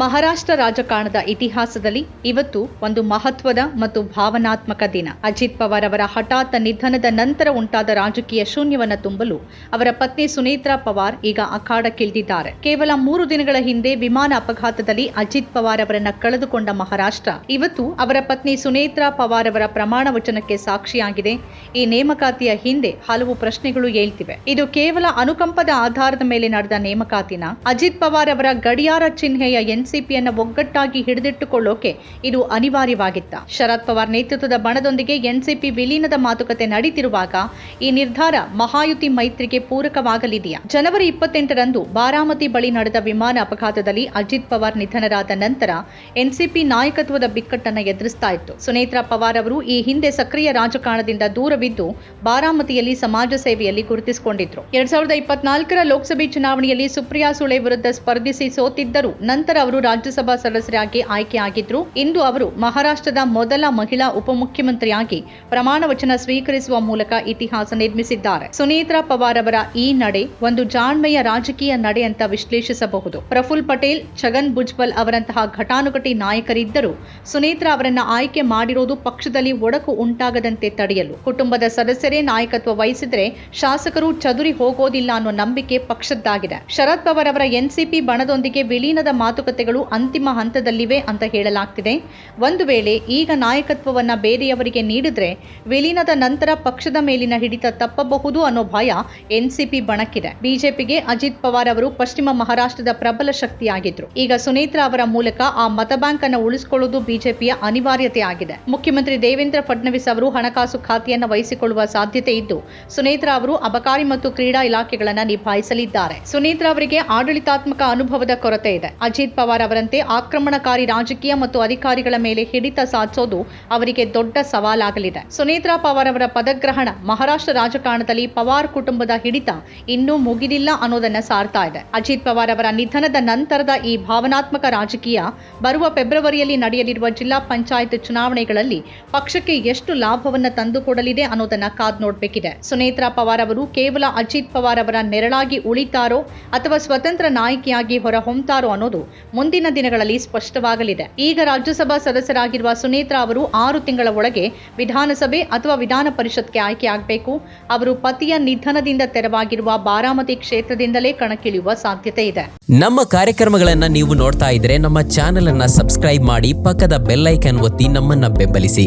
ಮಹಾರಾಷ್ಟ್ರ ರಾಜಕಾರಣದ ಇತಿಹಾಸದಲ್ಲಿ ಇವತ್ತು ಒಂದು ಮಹತ್ವದ ಮತ್ತು ಭಾವನಾತ್ಮಕ ದಿನ. ಅಜಿತ್ ಪವಾರ್ ಅವರ ಹಠಾತ್ ನಿಧನದ ನಂತರ ಉಂಟಾದ ರಾಜಕೀಯ ಶೂನ್ಯವನ್ನು ತುಂಬಲು ಅವರ ಪತ್ನಿ ಸುನೇತ್ರಾ ಪವಾರ್ ಈಗ ಅಖಾಡಕ್ಕಿಳಿದಿದ್ದಾರೆ. ಕೇವಲ ಮೂರು ದಿನಗಳ ಹಿಂದೆ ವಿಮಾನ ಅಪಘಾತದಲ್ಲಿ ಅಜಿತ್ ಪವಾರ್ ಅವರನ್ನ ಕಳೆದುಕೊಂಡ ಮಹಾರಾಷ್ಟ್ರ ಇವತ್ತು ಅವರ ಪತ್ನಿ ಸುನೇತ್ರಾ ಪವಾರ್ ಅವರ ಪ್ರಮಾಣ ವಚನಕ್ಕೆ ಸಾಕ್ಷಿಯಾಗಿದೆ. ಈ ನೇಮಕಾತಿಯ ಹಿಂದೆ ಹಲವು ಪ್ರಶ್ನೆಗಳು ಏಳ್ತಿವೆ. ಇದು ಕೇವಲ ಅನುಕಂಪದ ಆಧಾರದ ಮೇಲೆ ನಡೆದ ನೇಮಕಾತಿನ. ಅಜಿತ್ ಪವಾರ್ ಅವರ ಗಡಿಯಾರ ಚಿಹ್ನೆಯ ಎನ್ಸಿಪಿಯನ್ನ ಒಗ್ಗಟ್ಟಾಗಿ ಹಿಡಿದಿಟ್ಟುಕೊಳ್ಳೋಕೆ ಇದು ಅನಿವಾರ್ಯವಾಗಿತ್ತ. ಶರದ್ ಪವಾರ್ ನೇತೃತ್ವದ ಬಣದೊಂದಿಗೆ ಎನ್ಸಿಪಿ ವಿಲೀನದ ಮಾತುಕತೆ ನಡೀತಿರುವಾಗ ಈ ನಿರ್ಧಾರ ಮಹಾಯುತಿ ಮೈತ್ರಿಗೆ ಪೂರಕವಾಗಲಿದೆಯಾ? ಜನವರಿ ಇಪ್ಪತ್ತೆಂಟರಂದು ಬಾರಾಮತಿ ಬಳಿ ನಡೆದ ವಿಮಾನ ಅಪಘಾತದಲ್ಲಿ ಅಜಿತ್ ಪವಾರ್ ನಿಧನರಾದ ನಂತರ ಎನ್ಸಿಪಿ ನಾಯಕತ್ವದ ಬಿಕ್ಕಟ್ಟನ್ನು ಎದುರಿಸ್ತಾ ಇತ್ತು. ಸುನೇತ್ರಾ ಪವಾರ್ ಅವರು ಈ ಹಿಂದೆ ಸಕ್ರಿಯ ರಾಜಕಾರಣದಿಂದ ದೂರವಿದ್ದು ಬಾರಾಮತಿಯಲ್ಲಿ ಸಮಾಜ ಸೇವೆಯಲ್ಲಿ ಗುರುತಿಸಿಕೊಂಡಿದ್ರು. ಎರಡ್ ಸಾವಿರದ ಇಪ್ಪತ್ನಾಲ್ಕರ ಲೋಕಸಭೆ ಚುನಾವಣೆಯಲ್ಲಿ ಸುಪ್ರಿಯಾ ಸುಳೆ ವಿರುದ್ಧ ಸ್ಪರ್ಧಿಸಿ ಸೋತಿದ್ದರು ನಂತರ ರಾಜ್ಯಸಭಾ ಸದಸ್ಯರಾಗಿ ಆಯ್ಕೆಯಾಗಿದ್ರು. ಇಂದು ಅವರು ಮಹಾರಾಷ್ಟ್ರದ ಮೊದಲ ಮಹಿಳಾ ಉಪಮುಖ್ಯಮಂತ್ರಿಯಾಗಿ ಪ್ರಮಾಣ ವಚನ ಸ್ವೀಕರಿಸುವ ಮೂಲಕ ಇತಿಹಾಸ ನಿರ್ಮಿಸಿದ್ದಾರೆ. ಸುನೀತ್ರಾ ಪವಾರ್ ಅವರ ಈ ನಡೆ ಒಂದು ಜಾಣ್ಮೆಯ ರಾಜಕೀಯ ನಡೆ ಅಂತ ವಿಶ್ಲೇಷಿಸಬಹುದು. ಪ್ರಫುಲ್ ಪಟೇಲ್, ಛಗನ್ ಭುಜ್ಬಲ್ ಅವರಂತಹ ಘಟಾನುಘಟಿ ನಾಯಕರಿದ್ದರೂ ಸುನೀತ್ರಾ ಅವರನ್ನ ಆಯ್ಕೆ ಮಾಡಿರೋದು ಪಕ್ಷದಲ್ಲಿ ಒಡಕು ಉಂಟಾಗದಂತೆ ತಡೆಯಲು. ಕುಟುಂಬದ ಸದಸ್ಯರೇ ನಾಯಕತ್ವ ವಹಿಸಿದ್ರೆ ಶಾಸಕರು ಚದುರಿ ಹೋಗೋದಿಲ್ಲ ಅನ್ನೋ ನಂಬಿಕೆ ಪಕ್ಷದ್ದಾಗಿದೆ. ಶರದ್ ಪವಾರ್ ಅವರ ಎನ್ಸಿಪಿ ಬಣದೊಂದಿಗೆ ವಿಲೀನದ ಮಾತುಕತೆಗಳು ಅಂತಿಮ ಹಂತದಲ್ಲಿವೆ ಅಂತ ಹೇಳಲಾಗ್ತಿದೆ. ಒಂದು ವೇಳೆ ಈಗ ನಾಯಕತ್ವವನ್ನ ಬೇರೆಯವರಿಗೆ ನೀಡಿದ್ರೆ ವಿಲೀನದ ನಂತರ ಪಕ್ಷದ ಮೇಲಿನ ಹಿಡಿತ ತಪ್ಪಬಹುದು ಅನ್ನೋ ಭಯ ಎನ್ಸಿಪಿ ಬಣಕ್ಕಿದೆ. ಬಿಜೆಪಿಗೆ ಅಜಿತ್ ಪವಾರ್ ಅವರು ಪಶ್ಚಿಮ ಮಹಾರಾಷ್ಟ್ರದ ಪ್ರಬಲ ಶಕ್ತಿಯಾಗಿದ್ರು. ಈಗ ಸುನೇತ್ರಾ ಅವರ ಮೂಲಕ ಆ ಮತ ಬ್ಯಾಂಕ್ ಅನ್ನು ಉಳಿಸಿಕೊಳ್ಳುವುದು ಬಿಜೆಪಿಯ ಅನಿವಾರ್ಯತೆ ಆಗಿದೆ. ಮುಖ್ಯಮಂತ್ರಿ ದೇವೇಂದ್ರ ಫಡ್ನವೀಸ್ ಅವರು ಹಣಕಾಸು ಖಾತೆಯನ್ನು ವಹಿಸಿಕೊಳ್ಳುವ ಸಾಧ್ಯತೆ ಇದ್ದು, ಸುನೇತ್ರಾ ಅವರು ಅಬಕಾರಿ ಮತ್ತು ಕ್ರೀಡಾ ಇಲಾಖೆಗಳನ್ನು ನಿಭಾಯಿಸಲಿದ್ದಾರೆ. ಸುನೇತ್ರಾ ಅವರಿಗೆ ಆಡಳಿತಾತ್ಮಕ ಅನುಭವದ ಕೊರತೆ ಇದೆ. ಅಜಿತ್ ಪವಾರ್ ಅವರಂತೆ ಆಕ್ರಮಣಕಾರಿ ರಾಜಕೀಯ ಮತ್ತು ಅಧಿಕಾರಿಗಳ ಮೇಲೆ ಹಿಡಿತ ಸಾಧಿಸೋದು ಅವರಿಗೆ ದೊಡ್ಡ ಸವಾಲಾಗಲಿದೆ. ಸುನೇತ್ರಾ ಪವಾರ್ ಅವರ ಪದಗ್ರಹಣ ಮಹಾರಾಷ್ಟ್ರ ರಾಜಕಾರಣದಲ್ಲಿ ಪವಾರ್ ಕುಟುಂಬದ ಹಿಡಿತ ಇನ್ನೂ ಮುಗಿದಿಲ್ಲ ಅನ್ನೋದನ್ನ ಸಾರ್ತಾ ಇದೆ. ಅಜಿತ್ ಪವಾರ್ ಅವರ ನಿಧನದ ನಂತರದ ಈ ಭಾವನಾತ್ಮಕ ರಾಜಕೀಯ ಬರುವ ಫೆಬ್ರವರಿಯಲ್ಲಿ ನಡೆಯಲಿರುವ ಜಿಲ್ಲಾ ಪಂಚಾಯತ್ ಚುನಾವಣೆಗಳಲ್ಲಿ ಪಕ್ಷಕ್ಕೆ ಎಷ್ಟು ಲಾಭವನ್ನ ತಂದುಕೊಡಲಿದೆ ಅನ್ನೋದನ್ನ ಕಾದ್ ನೋಡಬೇಕಿದೆ. ಸುನೇತ್ರಾ ಪವಾರ್ ಅವರು ಕೇವಲ ಅಜಿತ್ ಪವಾರ್ ಅವರ ನೆರಳಾಗಿ ಉಳಿತಾರೋ ಅಥವಾ ಸ್ವತಂತ್ರ ನಾಯಕಿಯಾಗಿ ಹೊರ ಹೊಮ್ತಾರೋ ಅನ್ನೋದು ಮುಂದಿನ ದಿನಗಳಲ್ಲಿ ಸ್ಪಷ್ಟವಾಗಲಿದೆ. ಈಗ ರಾಜ್ಯಸಭಾ ಸದಸ್ಯರಾಗಿರುವ ಸುನೇತ್ರಾ ಅವರು ಆರು ತಿಂಗಳ ಒಳಗೆ ವಿಧಾನಸಭೆ ಅಥವಾ ವಿಧಾನ ಪರಿಷತ್ಗೆ ಆಯ್ಕೆಯಾಗಬೇಕು ಅವರು ಪತಿಯ ನಿಧನದಿಂದ ತೆರವಾಗಿರುವ ಬಾರಾಮತಿ ಕ್ಷೇತ್ರದಿಂದಲೇ ಕಣಕ್ಕಿಳಿಯುವ ಸಾಧ್ಯತೆ ಇದೆ. ನಮ್ಮ ಕಾರ್ಯಕ್ರಮಗಳನ್ನ ನೀವು ನೋಡ್ತಾ ಇದ್ರೆ ನಮ್ಮ ಚಾನೆಲ್ ಅನ್ನ ಸಬ್ಸ್ಕ್ರೈಬ್ ಮಾಡಿ ಪಕ್ಕದ ಬೆಲ್ಲೈಕನ್ ಒತ್ತಿ ನಮ್ಮನ್ನ ಬೆಂಬಲಿಸಿ.